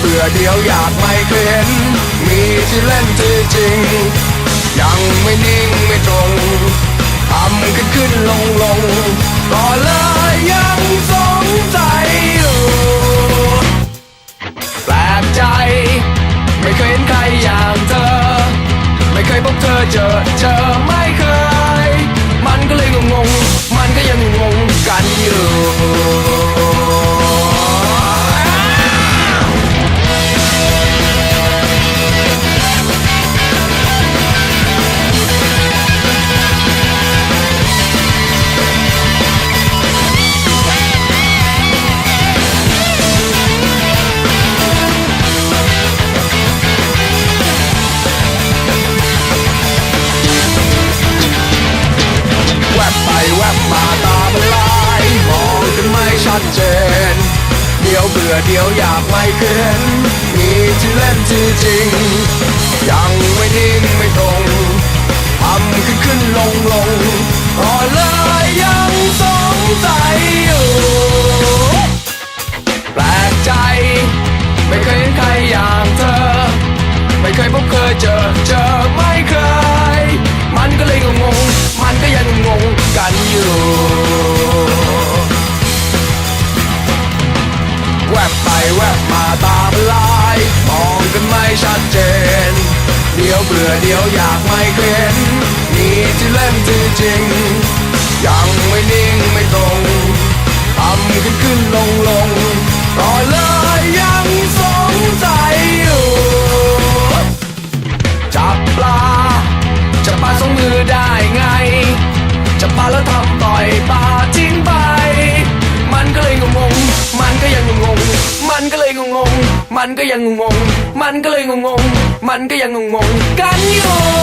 เบื่อเดียวอยากไม่เคยเห็น มีที่เล่นที่จริง ยังไม่นิ่งไม่ตรงทำขึ้นขึ้นลงลงก็เลยยังสงสัยอยู่แปลกใจ ไม่เคยเห็นใครอย่างเธอ ไม่เคยพบเธอเจอเจอไม่ อเดียวอยากไม่เห็นมี ชัดเจน เดี๋ยวเบื่อเดี๋ยวอยากไม่เคยเห็นมีที่เล่นที่จริงยังไม่นิ่งไม่ตรงทำขึ้นขึ้นลงลงก็เลยยังสงสัยอยู่จับปลาจับปลาสองมือได้ไงจับปลาแล้วทำปล่อยปลาทิ้งไป มันก็เลยงงๆมันก็ยังงงๆมันก็เลยงงๆ มันก็ยังงง มันก็เลยงงง มันก็ยังงงงกันอยู่